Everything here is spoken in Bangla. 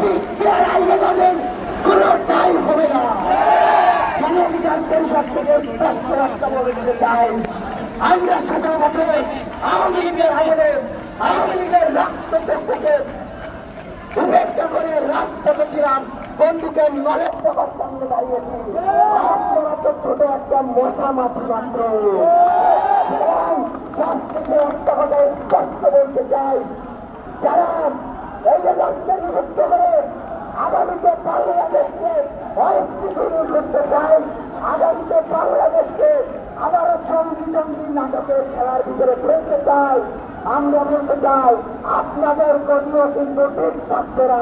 বিশ্বের আইনে যাবেন কোনোটাই হবে না মানবাধিকার পরিষদ থেকে স্পষ্ট রাস্তা বলে দিতে চাই আমরা সতেরো বছরে আওয়ামী লীগের আমলে আওয়ামী লীগের রক্ত থেকে উপেক্ষা করে রাজপথে ছিলাম বন্ধুকের নলের টাকার সামনে দাঁড়িয়েছি আপনারা তো ছোট একটা মশা মাছি মাত্র চাই যারা এই যে করে আগামীতে বাংলাদেশকে অস্থিতিশীল করতে চায় আগামীতে বাংলাদেশকে আবারও চন্ডী চন্ডী নাটকের খেলার ভিতরে ফেলতে চাই। আমরা বলতে চাই, আপনাদের গতিও কিন্তু ঠিক থাকবে না